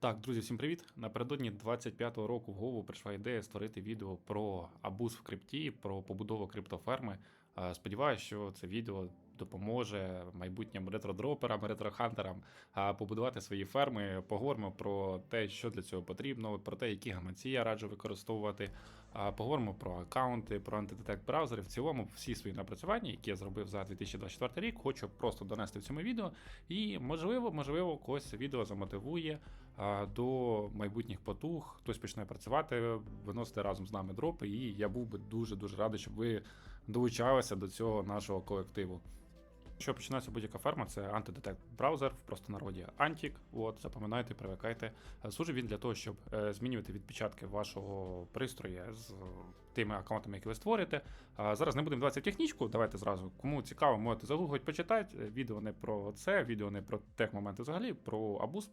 Так, друзі, всім привіт! Напередодні 25-го року в голову прийшла ідея створити відео про абуз в крипті, про побудову криптоферми. Е, Сподіваюся, що це відео допоможе майбутнім ретродроперам, ретрохантерам е, побудувати свої ферми. Поговоримо про те, що для цього потрібно, про те, які гаманці я раджу використовувати. Е, Поговоримо про аккаунти, про антидетект браузери. В цілому всі свої напрацювання, які я зробив за 2024 рік, хочу просто донести в цьому відео. І можливо, можливо, когось відео замотивує до майбутніх потуг. Хтось почне працювати, виносити разом з нами дропи. І я був би дуже дуже радий, щоб ви долучалися до цього нашого колективу. Що починається будь-яка ферма, це антидетект браузер, в простонароді Antic. От, запам'ятайте, привикайте. Е, Служить він для того, щоб е, змінювати відпечатки вашого пристрою з е, тими аккаунтами, які ви створюєте. Зараз не будемо вдаватися в технічку. Давайте зразу. Кому цікаво, можете загуглити, почитати. Відео не про це, відео не про тех моменти взагалі, про абуз.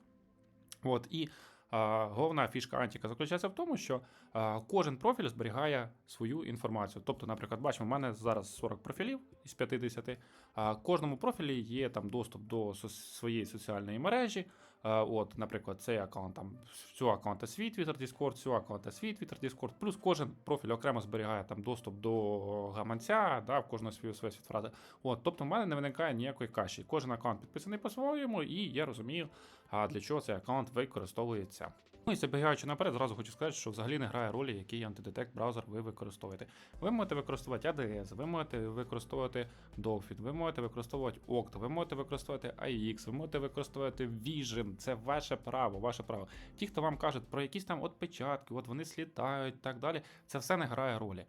От і а, головна фішка Антіка заключається в тому, що а, кожен профіль зберігає свою інформацію. Тобто, наприклад, бачимо, в мене зараз 40 профілів із 50. А, кожному профілі є там доступ до своєї соціальної мережі. А, от, наприклад, цей аккаунт там цю аккаунта свій Twitter Discord, цю аккаунта свій Twitter Discord. Плюс кожен профіль окремо зберігає там доступ до гаманця, да, в кожного свою своя фрази. От, тобто, в мене не виникає ніякої каші. Кожен аккаунт підписаний по-своєму, і я розумію, для чого цей аккаунт використовується. Ну і забігаючи наперед, зразу хочу сказати, що взагалі не грає ролі, який антидетект браузер ви використовуєте. Ви можете використовувати ADS, ви можете використовувати Dolphin, ви можете використовувати Octo, ви можете використовувати AX, ви можете використовувати Vision. Це ваше право, ваше право. Ті, хто вам кажуть про якісь там отпечатки, от вони слітають і так далі, це все не грає ролі.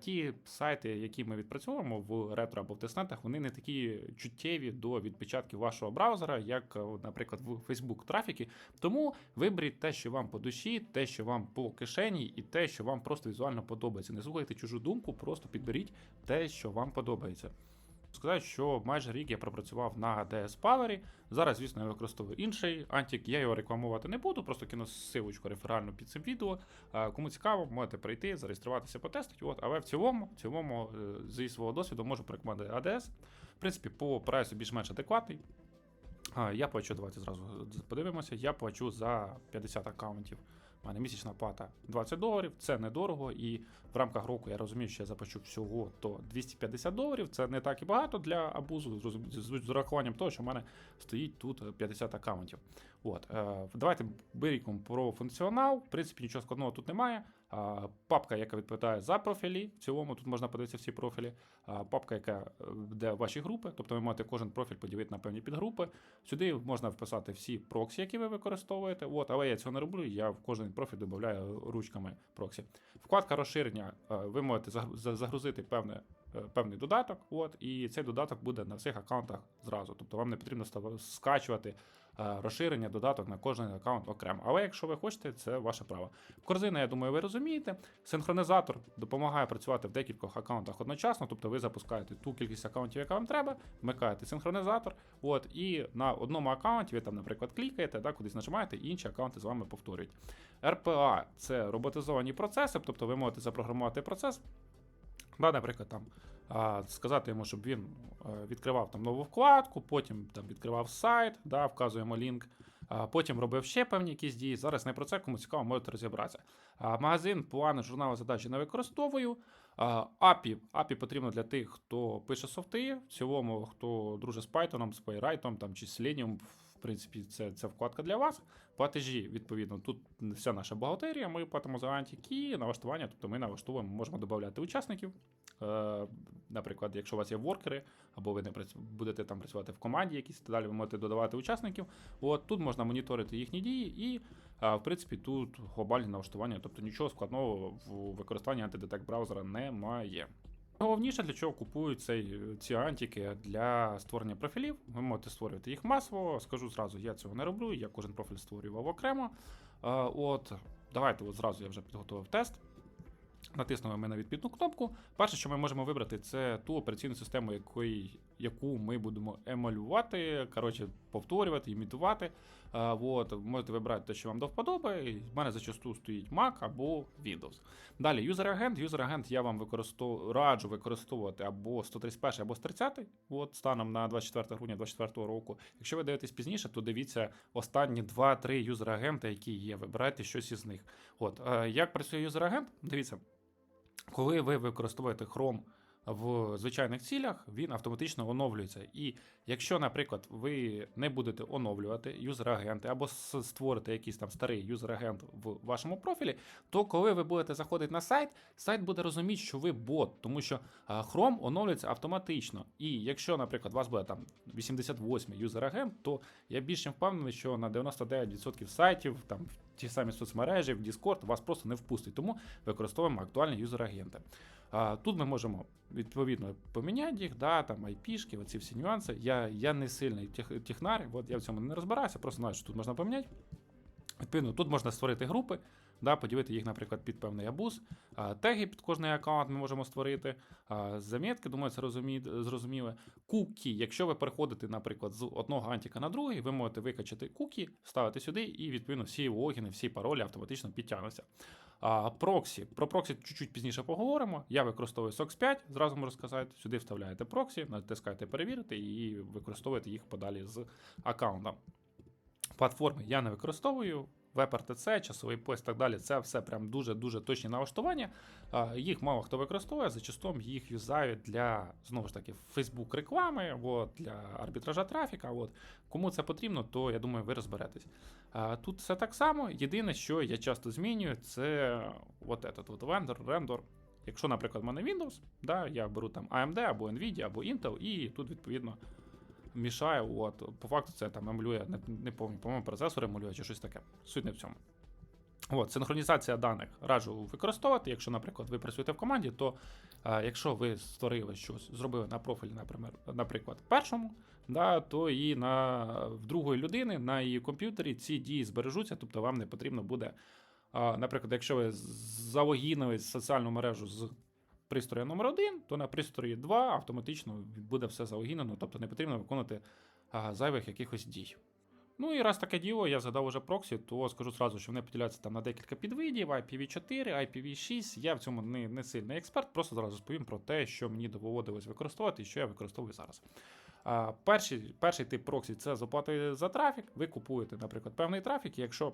Ті сайти, які ми відпрацьовуємо в ретро або в тестнетах, вони не такі чуттєві до відпечатків вашого браузера, як, е, наприклад, в Facebook трафіки. Тому виберіть те, що вам по душі, те, що вам по кишені, і те, що вам просто візуально подобається. Не слухайте чужу думку, просто підберіть те, що вам подобається. Сказати, що майже рік я пропрацював на DS Power. Зараз, звісно, я використовую інший антик. Я його рекламувати не буду, просто кину силочку реферальну під цим відео. Кому цікаво, можете прийти, зареєструватися, потестити. От, але в цілому, в цілому, е, зі свого досвіду можу порекомендувати ADS. В принципі, по прайсу більш-менш адекватний. Я плачу, давайте зразу подивимося. Я плачу за 50 аккаунтів. У мене місячна плата 20 доларів, це недорого, і в рамках року я розумію, що я заплачу всього то 250 доларів. Це не так і багато для абузу, з, урахуванням того, що в мене стоїть тут 50 аккаунтів. От, е, давайте беріком про функціонал. В принципі, нічого складного тут немає. Папка, яка відповідає за профілі. В цілому тут можна подивитися всі профілі. Папка, яка е, де ваші групи, тобто ви можете кожен профіль поділити на певні підгрупи. Сюди можна вписати всі проксі, які ви використовуєте. От, але я цього не роблю. Я в кожен профіль додаю ручками проксі. Вкладка розширення. е, Ви можете загру- загрузити певне. е, Певний додаток, от, і цей додаток буде на всіх аккаунтах зразу. Тобто вам не потрібно скачувати розширення, додаток на кожен аккаунт окремо. Але якщо ви хочете, це ваше право. Корзина, я думаю, ви розумієте. Синхронізатор допомагає працювати в декількох аккаунтах одночасно, тобто ви запускаєте ту кількість аккаунтів, яка вам треба, вмикаєте синхронізатор, от, і на одному аккаунті ви там, наприклад, клікаєте, да, кудись нажимаєте, і інші аккаунти з вами повторюють. RPA це роботизовані процеси, тобто ви можете запрограмувати процес. Да, наприклад, там сказати йому, щоб він е, відкривав там нову вкладку, потім там відкривав сайт, да, вказуємо лінк, потім робив ще певні якісь дії. Зараз не про це, кому цікаво, можете розібратися. Магазин, плани, журнали, задачі не використовую. API, API потрібно для тих, хто пише софти, в цілому, хто дружить з Python, з Playwright там, чи з Selenium, в принципі, це, це вкладка для вас. Платежі, відповідно, тут вся наша бухгалтерія, ми платимо за антики, налаштування, тобто ми налаштовуємо, можемо додати учасників. Е, наприклад, якщо у вас є воркери, або ви не будете там працювати в команді, якісь далі ви можете додавати учасників. От тут можна моніторити їхні дії, і в принципі тут глобальні налаштування, тобто нічого складного в використанні антидетект браузера немає. Головніше, для чого купують цей, ці антики для створення профілів. Ви можете створювати їх масово. Скажу зразу, я цього не роблю, я кожен профіль створював окремо. Е, От, давайте от зразу я вже підготував тест. Натиснули ми на відповідну кнопку. Перше, що ми можемо вибрати, це ту операційну систему, якої яку ми будемо емалювати, коротше, повторювати, імітувати. А, от, можете вибрати те, що вам до вподоби. В мене зачасту стоїть Mac або Windows. Далі, юзер-агент. Юзер-агент я вам використов... раджу використовувати або 131, або 130, от, станом на 24 грудня 2024 року. Якщо ви дивитесь пізніше, то дивіться останні 2-3 юзер-агенти, які є. Вибирайте щось із них. От, е, як працює юзер-агент? Дивіться, коли ви використовуєте Chrome в звичайних цілях, він автоматично оновлюється. І якщо, наприклад, ви не будете оновлювати юзер-агенти або створите якийсь там старий юзер-агент в вашому профілі, то коли ви будете заходити на сайт, сайт буде розуміти, що ви бот, тому що Chrome оновлюється автоматично. І якщо, наприклад, у вас буде там 88 юзер-агент, то я більш впевнений, що на 99% сайтів, там ті самі соцмережі, в Discord вас просто не впустить. Тому використовуємо актуальні юзер-агенти. Тут ми можемо відповідно поміняти їх, да, там IP-шки, оці всі нюанси. Я, я не сильний тех, технар, от я в цьому не розбираюся, просто знаю, що тут можна поміняти. Відповідно, тут можна створити групи, да, поділити їх, наприклад, під певний абуз. Теги під кожний аккаунт ми можемо створити. Замітки, думаю, це розумі... зрозуміле. Кукі, якщо ви переходите, наприклад, з одного антика на другий, ви можете викачати кукі, ставити сюди, і відповідно всі логіни, всі паролі автоматично підтягнуться. А, проксі. Про проксі чуть-чуть пізніше поговоримо. Я використовую SOX 5, зразу можу сказати. Сюди вставляєте проксі, натискаєте перевірити і використовуєте їх подалі з аккаунта. Платформи я не використовую. WebRTC, часовий пояс і так далі. Це все прям дуже-дуже точні налаштування. Їх мало хто використовує, зачастом їх юзають для знову ж таки Facebook реклами, для арбітража трафіка. От. Кому це потрібно, то я думаю, ви розберетесь. Тут все так само. Єдине, що я часто змінюю, це от этот от vendor, render. Якщо, наприклад, в мене Windows, да, я беру там AMD або Nvidia, або Intel, і тут відповідно мішаю. От, по факту це там емулює, не, не пам'ятаю, по-моєму, процесор емулює чи щось таке. Суть не в цьому. От, синхронізація даних раджу використовувати. Якщо, наприклад, ви працюєте в команді, то а, якщо ви створили щось, зробили на профілі, наприклад, першому, да, то і на в другої людини на її комп'ютері ці дії збережуться, тобто вам не потрібно буде. Наприклад, якщо ви залогінили соціальну мережу з пристрою номер 1 то на пристрої 2 автоматично буде все залогінено, тобто не потрібно виконувати зайвих якихось дій. Ну і раз таке діло, я згадав уже проксі, то скажу зразу, що вони поділяються там на декілька підвидів, IPv4, IPv6. Я в цьому не, не сильний експерт, просто зараз розповім про те, що мені доводилось використовувати і що я використовую зараз. А, перший, перший тип проксі це з оплатою за трафік. Ви купуєте, наприклад, певний трафік, якщо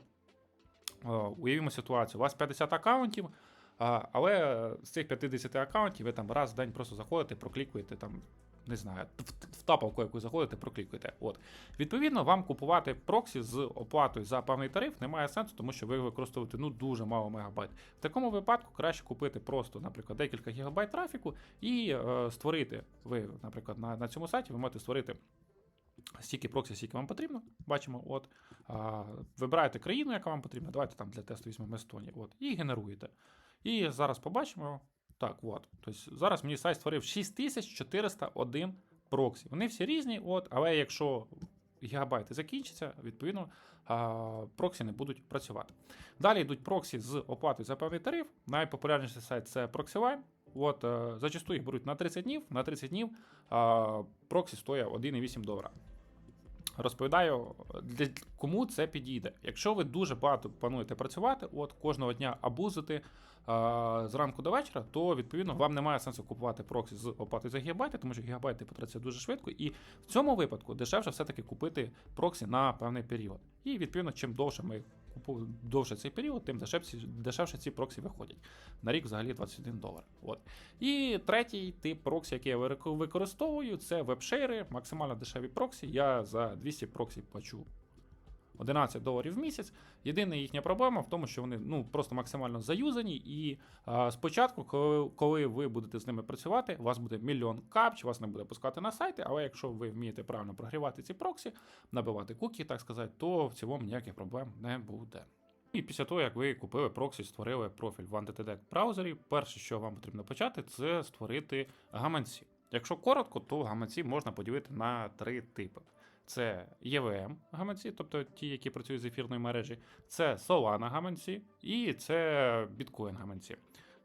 а, уявімо ситуацію, у вас 50 аккаунтів. Але з цих 50 аккаунтів ви там раз в день просто заходите, проклікуєте там, не знаю, в, в тапалку, яку заходите, проклікуєте. От. Відповідно, вам купувати проксі з оплатою за певний тариф немає сенсу, тому що ви використовуєте ну, дуже мало мегабайт. В такому випадку краще купити просто, наприклад, декілька гігабайт трафіку і е, створити. Ви, наприклад, на, на цьому сайті ви можете створити. Стільки проксі, скільки вам потрібно, бачимо, от а, вибираєте країну, яка вам потрібна. Давайте там для тесту візьмемо Естонію, от, і генеруєте. І зараз побачимо. Так, от. Тобто зараз мені сайт створив 6401 проксі. Вони всі різні, от, але якщо гігабайти закінчаться, відповідно проксі не будуть працювати. Далі йдуть проксі з оплатою за певний тариф. Найпопулярніший сайт це ProxyLine. От, е, зачасту їх беруть на 30 днів. На 30 днів проксі стоїть 1,8 долара. Розповідаю, для кому це підійде. Якщо ви дуже багато плануєте працювати, от кожного дня абузити з зранку до вечора, то відповідно вам немає сенсу купувати проксі з оплатою за гігабайти, тому що гігабайти потрапляться дуже швидко. І в цьому випадку дешевше все-таки купити проксі на певний період. І відповідно, чим довше ми довше цей період, тим дешевші, дешевше ці проксі виходять. На рік взагалі 21 долар. От. І третій тип проксі, який я використовую, це вебшейри, максимально дешеві проксі. Я за 200 проксі плачу 11 доларів в місяць. Єдина їхня проблема в тому, що вони ну просто максимально заюзані. І а, спочатку, коли, коли ви будете з ними працювати, у вас буде мільйон капч, вас не буде пускати на сайти. Але якщо ви вмієте правильно прогрівати ці проксі, набивати куки, так сказати, то в цілому ніяких проблем не буде. І після того, як ви купили проксі, створили профіль в AntiTDEC браузері, перше, що вам потрібно почати, це створити гаманці. Якщо коротко, то гаманці можна поділити на три типи. Це EVM гаманці, тобто ті, які працюють з ефірної мережі, це Solana гаманці і це Bitcoin гаманці.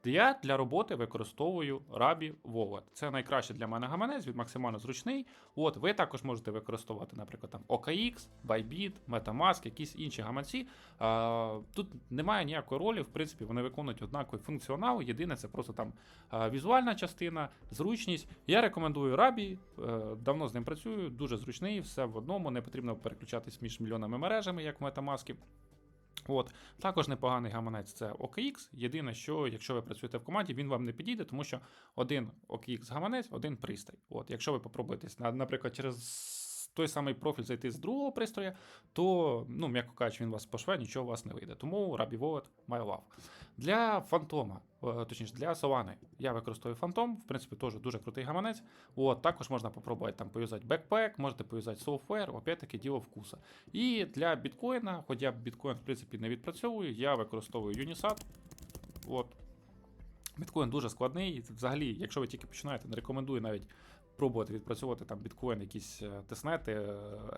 Я для роботи використовую Rabі Wallet. Це найкраще для мене гаманець, він максимально зручний. От ви також можете використовувати, наприклад, там OKX, Bybit, MetaMask, якісь інші гаманці. А, тут немає ніякої ролі, в принципі, вони виконують однаковий функціонал. Єдине, це просто там візуальна частина, зручність. Я рекомендую Rabі, е, давно з ним працюю, дуже зручний, все в одному, не потрібно переключатись між мільйонами мережами, як в MetaMask. От також непоганий гаманець це OKX. Єдине, що якщо ви працюєте в команді, він вам не підійде, тому що один OKX гаманець, один пристрій. От, якщо ви попробуєте, на- наприклад, через той самий профіль зайти з другого пристрою, то, ну, м'яко кажучи, він вас пошве, нічого у вас не вийде. Тому Rabbi Wallet має лав. Для фантома, е, точніше, для Solana я використовую фантом, в принципі, теж дуже крутий гаманець. От, також можна попробувати там поюзати бекпек, можете поюзати софтвер, опять-таки діло вкуса. І для біткоїна, хоч я біткоін, в принципі, не відпрацьовую, я використовую Unisat. От. Біткоін дуже складний. Взагалі, якщо ви тільки починаєте, не рекомендую навіть пробувати відпрацьовувати там біткоін, якісь е, теснети, е,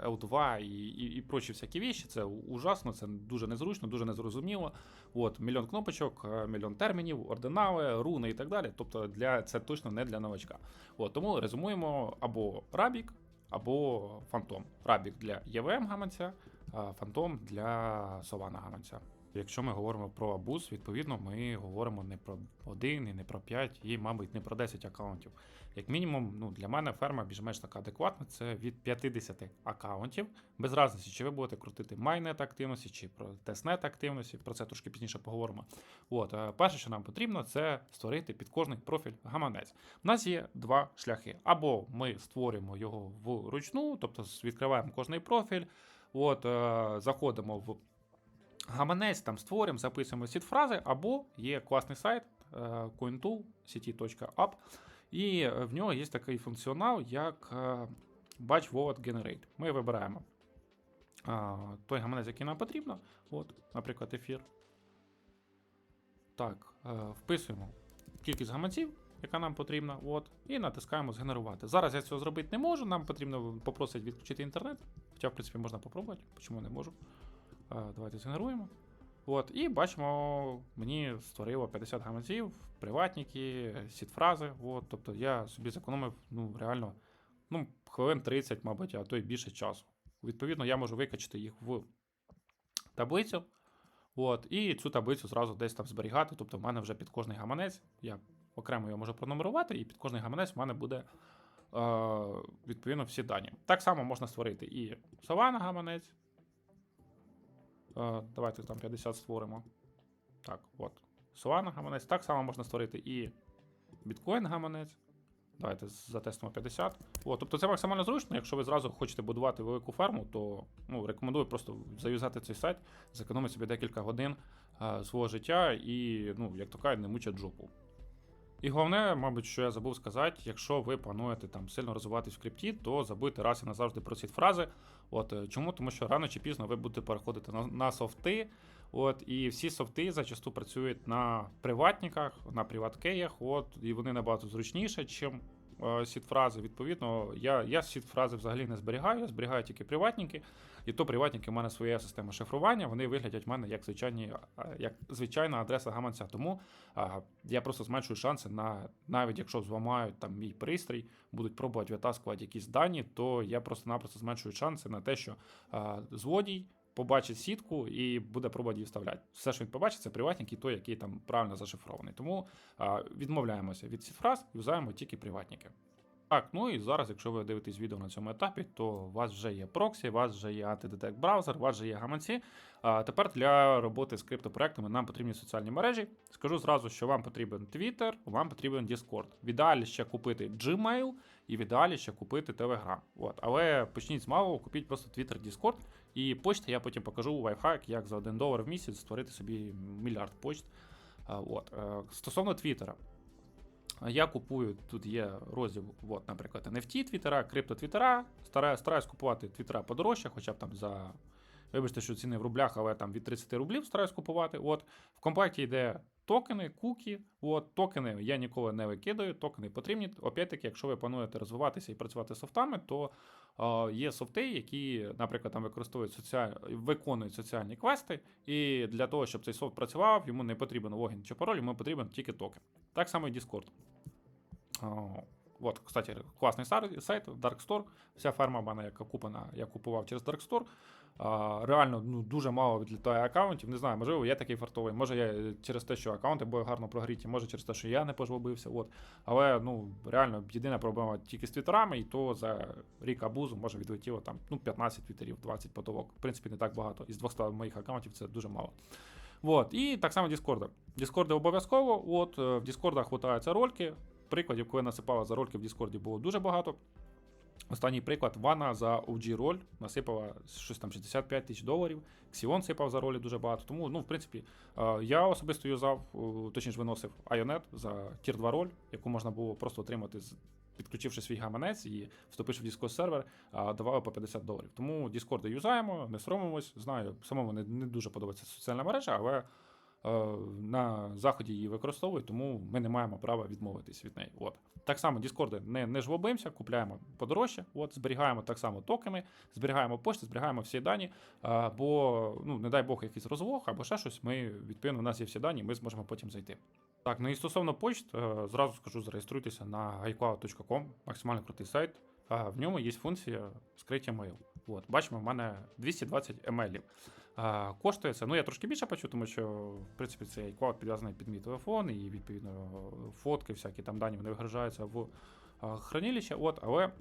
L2 і, і, і прочі всякі віші. Це ужасно, це дуже незручно, дуже незрозуміло. От, мільйон кнопочок, е, мільйон термінів, ординали, руни і так далі. Тобто для це точно не для новачка. От, тому резюмуємо або Рабік, або Фантом. Рабік для EVM гаманця, а Фантом для Solana гаманця. Якщо ми говоримо про абуз, відповідно, ми говоримо не про один, і не про 5, і, мабуть, не про 10 аккаунтів. Як мінімум, ну, для мене ферма більш-менш така адекватна, це від 50 аккаунтів. Без разниці, чи ви будете крутити майнет активності, чи про тестнет активності, про це трошки пізніше поговоримо. От, е, перше, що нам потрібно, це створити під кожний профіль гаманець. У нас є два шляхи. Або ми створюємо його вручну, тобто відкриваємо кожний профіль, от, е, заходимо в гаманець, там створюємо, записуємо сіт-фрази, або є класний сайт е, cointool, city.app, і е, в нього є такий функціонал, як е, Batch Wallet Generate. Ми вибираємо той гаманець, який нам потрібно, от, наприклад, ефір. Так, е, вписуємо кількість гаманців, яка нам потрібна, от, і натискаємо згенерувати. Зараз я цього зробити не можу, нам потрібно попросити відключити інтернет. Хоча, в принципі, можна попробувати, чому не можу. Е, Давайте згенеруємо. От, і бачимо, мені створило 50 гаманців, приватники, сіт-фрази. От, тобто я собі зекономив ну, реально ну, хвилин 30, мабуть, а то й більше часу. Відповідно, я можу викачати їх в таблицю. От, і цю таблицю зразу десь там зберігати. Тобто, в мене вже під кожний гаманець, я окремо його можу пронумерувати, і під кожний гаманець в мене буде е, відповідно всі дані. Так само можна створити і Solana гаманець. Е, давайте там 50 створимо. Так, от. Solana гаманець. Так само можна створити і біткоін гаманець. Давайте затестимо 50. От, тобто це максимально зручно. Якщо ви зразу хочете будувати велику ферму, то ну, рекомендую просто заюзати цей сайт, зекономити собі декілька годин а, свого життя і, ну, як то кажуть, не мучать жопу. І головне, мабуть, що я забув сказати, якщо ви плануєте там сильно розвиватись в крипті, то забудьте раз і назавжди про ці фрази. От е, чому? Тому що рано чи пізно ви будете переходити на, на софти. От, і всі софти зачасту працюють на приватниках, на приваткеях, от, і вони набагато зручніше, чим сіт-фрази. Відповідно, я, я сіт-фрази взагалі не зберігаю, я зберігаю тільки приватники. І то приватники в мене своя система шифрування, вони виглядять в мене як звичайні, е, як звичайна адреса гаманця. Тому а, я просто зменшую шанси на навіть якщо зламають там мій пристрій, будуть пробувати витаскувати якісь дані, то я просто-напросто зменшую шанси на те, що а, злодій побачить сітку і буде пробувати її вставляти. Все, що він побачить, це приватник і той, який там правильно зашифрований. Тому відмовляємося від сіт-фраз і взаємо тільки приватники. Так, ну і зараз, якщо ви дивитесь відео на цьому етапі, то у вас вже є проксі, у вас вже є антидетект браузер, у вас вже є гаманці. А тепер для роботи з криптопроектами нам потрібні соціальні мережі. Скажу зразу, що вам потрібен Twitter, вам потрібен Discord. В ідеалі ще купити Gmail і в ідеалі ще купити Telegram. От. Але почніть з малого, купіть просто Twitter, Discord. І почти я потім покажу лайфхак, як за 1 долар в місяць створити собі мільярд почт. От. Е, Стосовно Твіттера. Я купую, тут є розділ, от, наприклад, NFT Твіттера, крипто Твіттера. Стараюсь, стараюсь купувати Твіттера подорожче, хоча б там за. Вибачте, що ціни в рублях, але там від 30 рублів стараюсь купувати. От, В комплекті йде Токени, кукі, от токени я ніколи не викидаю, токени потрібні. Опять-таки, якщо ви плануєте розвиватися і працювати з софтами, то е, є софти, які, наприклад, там використовують соціаль... виконують соціальні квести, і для того, щоб цей софт працював, йому не потрібен логін чи пароль, йому потрібен тільки токен. Так само і Discord. О, От, кстати, класний сайт Dark Store. Вся ферма в мене, яка куплена, я купував через Dark Store. Реально ну, дуже мало відлітає аккаунтів. Не знаю, можливо, я такий фартовий. Може, я через те, що аккаунти були гарно прогріті, може через те, що я не пожлобився. От. Але ну, реально єдина проблема тільки з твіттерами, і то за рік абузу може відлетіло там ну, 15 твіттерів, 20 потолок. В принципі, не так багато. Із 200 моїх аккаунтів це дуже мало. Вот. І так само Discord. Діскорди обов'язково. От, е, в Діскордах хватаються рольки. Прикладів, коли насипала за рольки в Діскорді, було дуже багато. Останній приклад, Вана за OG роль насипала щось там 65 тисяч доларів. Xeon сипав за ролі дуже багато. Тому, ну, в принципі, е, я особисто юзав, е, точніше виносив Ionet за Tier 2 роль, яку можна було просто отримати. Підключивши свій гаманець і вступивши в Discord сервер, давали по 50 доларів. Тому Discord юзаємо, не соромимось. Знаю, самому не, не дуже подобається соціальна мережа, але на заході її використовують, тому ми не маємо права відмовитись від неї. От. Так само Діскорди не, не жлобимося, купляємо подорожче, от, зберігаємо так само токени, зберігаємо пошти, зберігаємо всі дані, а, бо, ну, не дай Бог, якийсь розлог або ще щось, ми, відповідно, у нас є всі дані, ми зможемо потім зайти. Так, ну і стосовно почт, е, зразу скажу, зареєструйтеся на highcloud.com, максимально крутий сайт. В ньому є функція скриття мейл. От, бачимо, в мене 220 емейлів. А, коштує це. Ну, я трошки більше плачу, тому що, в принципі, цей iCloud підв'язаний під мій телефон, і відповідно фотки, всякі там дані вони вигружаються в хранилище. От, але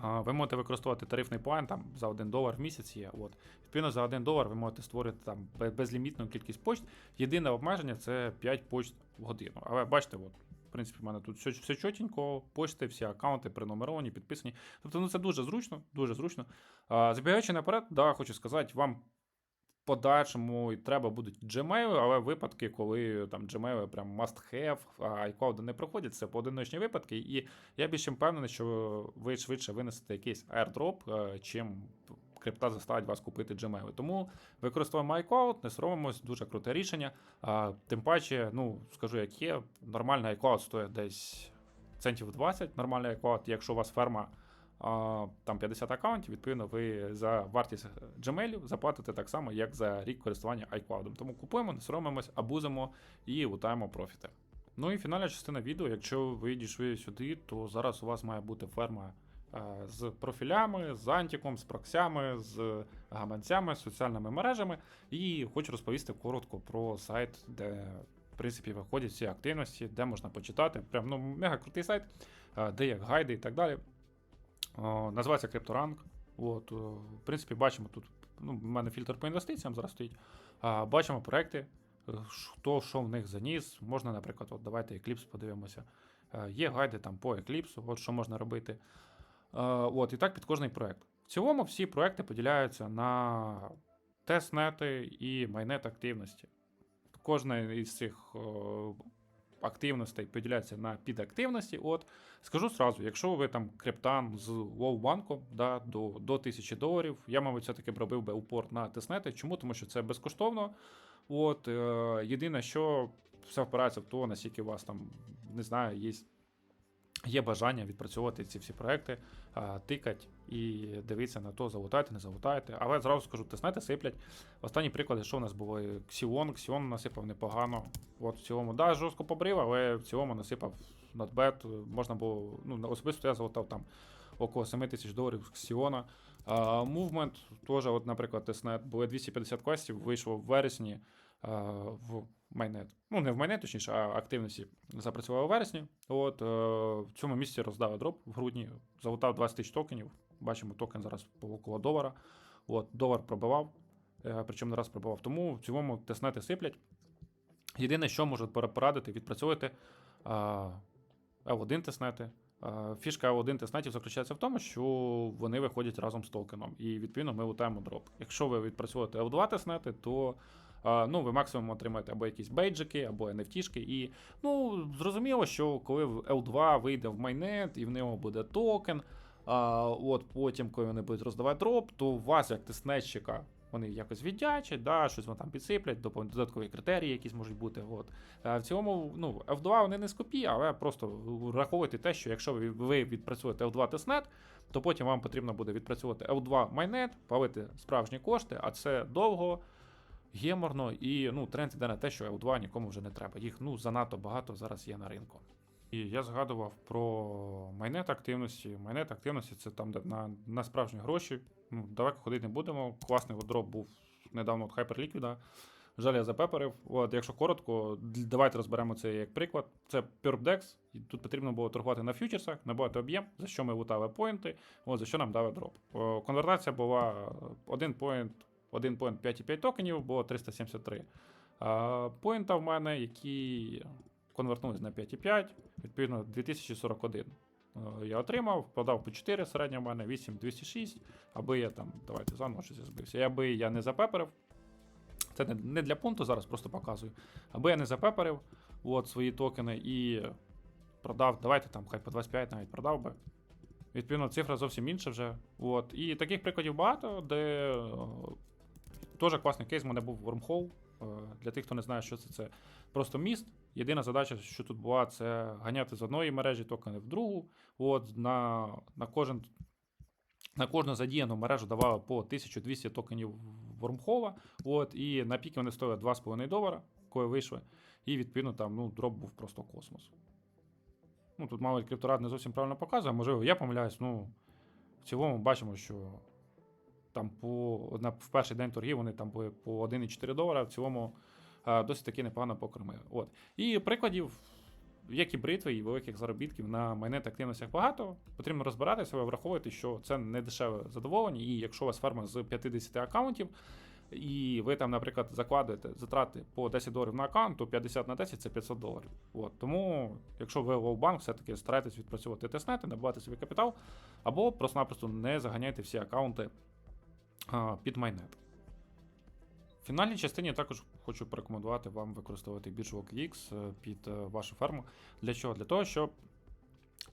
ви можете використовувати тарифний план там за 1 долар в місяць є. От. Відповідно, за 1 долар ви можете створити там безлімітну кількість почт. Єдине обмеження це 5 почт в годину. Але бачите, от, в принципі, в мене тут все, все чотенько, почти, всі аккаунти пронумеровані, підписані. Тобто, ну це дуже зручно, дуже зручно. А, забігаючи наперед, да, хочу сказати, вам подальшому і треба будуть Gmail, але випадки, коли там Gmail прям must have, а iCloud не проходять, це поодиночні випадки. І я більше впевнений, що ви швидше винесете якийсь airdrop, е, чим крипта заставить вас купити Gmail. Тому використовуємо iCloud, не соромимось, дуже круте рішення. А, тим паче, ну скажу, як є, нормальний iCloud стоїть десь центів 20, нормальний iCloud, якщо у вас ферма там 50 аккаунтів, відповідно, ви за вартість Gmail заплатите так само, як за рік користування iCloud. Тому купуємо, не соромимось, абузимо і лутаємо профіти. Ну і фінальна частина відео. Якщо ви дійшли сюди, то зараз у вас має бути ферма е, з профілями, з антиком, з проксями, з гаманцями, з соціальними мережами. І хочу розповісти коротко про сайт, де в принципі виходять всі активності, де можна почитати. Прям ну мега крутий сайт, е, де є гайди і так далі. О, називається CryptoRank. От, в принципі, бачимо тут. Ну, в мене фільтр по інвестиціям зараз стоїть. А, бачимо проекти, е, хто що в них заніс. Можна, наприклад, от давайте Eclipse подивимося. Е, Є гайди там по Eclipse, от що можна робити. Е, От, і так під кожний проект. В цілому всі проекти поділяються на тестнети і майнет активності. Кожна із цих активностей поділяється на підактивності. От, скажу сразу, якщо ви там криптан з Вовбанком да, до, до 1000 доларів, я, мабуть, все-таки робив би упор на тиснети. Чому? Тому що це безкоштовно. От, е, єдине, що все впирається в то, наскільки у вас там, не знаю, є є бажання відпрацьовувати ці всі проекти, а, тикать і дивитися на то, залутаєте, не залутаєте. Але зразу скажу, тиснете, сиплять. Останні приклади, що у нас було? Xeon, Xeon насипав непогано. От в цілому, да, жорстко побрив, але в цілому насипав bad. Можна було, ну, особисто я залутав там около 7 тисяч доларів з. А, теж, от, наприклад, тестнет, були 250 квестів, вийшло в вересні в майнет. Ну, не в майнет, точніше, а активності запрацював у вересні. От е, в цьому місці роздав дроп в грудні, залутав 20 тисяч токенів. Бачимо, токен зараз около долара. От, долар пробивав, е, причому не раз пробивав. Тому в цілому теснети сиплять. Єдине, що можу порадити, відпрацьовувати а, L1 теснети. Фішка L1 теснетів заключається в тому, що вони виходять разом з токеном. І відповідно ми лутаємо дроп. Якщо ви відпрацьовуєте L2 теснети, то ну, ви максимум отримаєте або якісь бейджики, або NFT-шки. І ну, зрозуміло, що коли в L2 вийде в майнет і в нього буде токен, а, от потім, коли вони будуть роздавати дроп, то у вас, як тестнетчика, вони якось віддячать, да, щось вони там підсиплять, додаткові критерії якісь можуть бути. От. Е, В цілому, ну, F2 вони не скупі, але просто враховуйте те, що якщо ви, відпрацюєте F2 тестнет, то потім вам потрібно буде відпрацьовувати L2 майнет, палити справжні кошти, а це довго, геморно і ну, тренд іде на те, що L2 нікому вже не треба. Їх ну, занадто багато зараз є на ринку. І я згадував про майнет активності. Майнет активності це там, де на, на справжні гроші. Ну, далеко ходити не будемо. Класний дроп був недавно от Hyperliquid. Жаль, я запеперив. От, якщо коротко, давайте розберемо це як приклад. Це PerpDex. Тут потрібно було торгувати на фьючерсах, набувати об'єм, за що ми лутали поінти, от, за що нам дали дроп. Конвертація була 1 поінт, 1 поінт 5,5 токенів, було 373. А, поінта в мене, які конвертнулись на 5,5, відповідно 2041. Е, Я отримав, продав по 4, середня в мене 8206, аби я там, давайте заново щось збився. Аби я не запеперив, це не, не для пункту, зараз просто показую. Аби я не запеперив от, свої токени і продав, давайте там хай по 25 навіть продав би. Відповідно, цифра зовсім інша вже. От. І таких прикладів багато, де е, теж класний кейс в мене був Wormhole. Е, Для тих, хто не знає, що це, це просто міст. Єдина задача, що тут була, це ганяти з одної мережі токени в другу. От, на, на, кожен, на кожну задіяну мережу давали по 1200 токенів Вормхова. От, і на піки вони стоїли 2,5 долара, коли вийшли. І відповідно там ну, дроп був просто космос. Ну, тут, мабуть, крипторад не зовсім правильно показує. Можливо, я помиляюсь. Ну, в цілому бачимо, що там по, на, в перший день торгів вони там були по 1,4 долара. В цілому а, досить таки непогано покормили. От. І прикладів, як і бритви, і великих заробітків на майнет активностях багато. Потрібно розбиратися, ви враховуєте, що це не дешеве задоволення, і якщо у вас ферма з 50 аккаунтів, і ви там, наприклад, закладуєте затрати по 10 доларів на аккаунт, то 50 на 10 це 500 доларів. От. Тому, якщо ви лоу-банк, все-таки старайтесь відпрацьовувати тестнети, набивати собі капітал, або просто-напросто не заганяйте всі аккаунти під майнет. В фінальній частині також хочу порекомендувати вам використовувати біржу OKX е, під е, вашу ферму. Для чого? Для того, щоб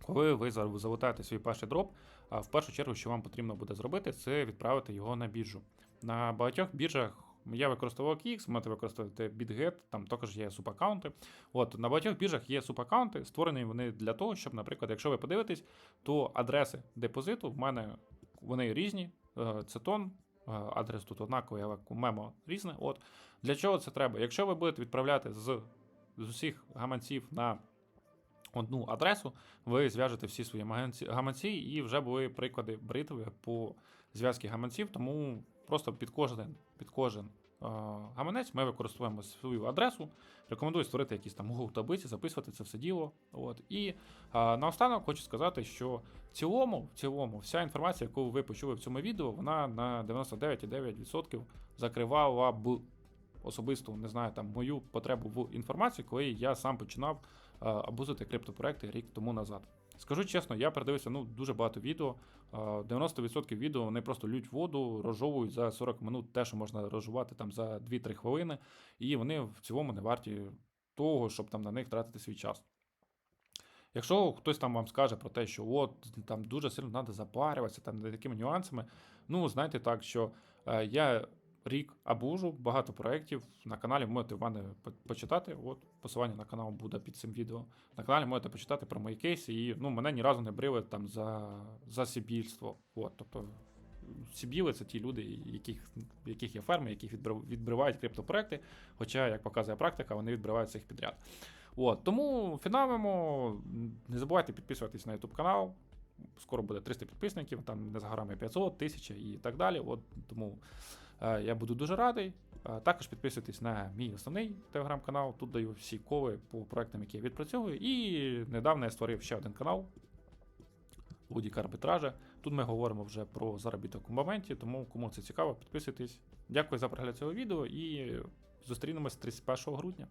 коли ви залутаєте свій перший дроп, в першу чергу, що вам потрібно буде зробити, це відправити його на біржу. На багатьох біржах я використовував OKX, можете використовувати BitGet, там також є субаккаунти. От на багатьох біржах є субаккаунти, створені вони для того, щоб, наприклад, якщо ви подивитесь, то адреси депозиту в мене вони різні. Е, Це тон, е, адрес тут однаковий, але мемо різне. От для чого це треба? Якщо ви будете відправляти з, з усіх гаманців на одну адресу, ви зв'яжете всі свої гаманці, і вже були приклади бритви по зв'язки гаманців, тому просто під кожен, під кожен гаманець ми використовуємо свою адресу. Рекомендую створити якісь там Google таблиці, записувати це все діло. От. І е, наостанок хочу сказати, що в цілому, в цілому, вся інформація, яку ви почули в цьому відео, вона на 99,9% закривала б особисто, не знаю, там мою потребу в інформації, коли я сам починав е, абузити криптопроекти рік тому назад. Скажу чесно, я передивився ну, дуже багато відео. е, 90% відео вони просто лють воду, розжовують за 40 минут те, що можна розжувати там за 2-3 хвилини, і вони в цілому не варті того, щоб там на них тратити свій час. Якщо хтось там вам скаже про те, що от там дуже сильно треба запарюватися там такими нюансами, ну знайте так, що е, я рік абужу, багато проєктів на каналі можете в мене почитати. От посилання на канал буде під цим відео. На каналі можете почитати про мої кейси, і ну мене ні разу не брили там за, за сибільство. От, тобто Сібіли це ті люди, яких, яких є ферми, яких відбрив- відбривають криптопроекти. Хоча, як показує практика, вони відбриваються їх підряд. От, тому фіналимо. Не забувайте підписуватись на YouTube канал. Скоро буде 300 підписників, там не за горами 500, 1000 і так далі. От, тому я буду дуже радий. Е, також підписуйтесь на мій основний телеграм-канал. Тут даю всі коли по проектам, які я відпрацьовую. І недавно я створив ще один канал будь-яка арбітража. Тут ми говоримо вже про заробіток у моменті, тому кому це цікаво, підписуйтесь. Дякую за перегляд цього відео і зустрінемось 31 грудня.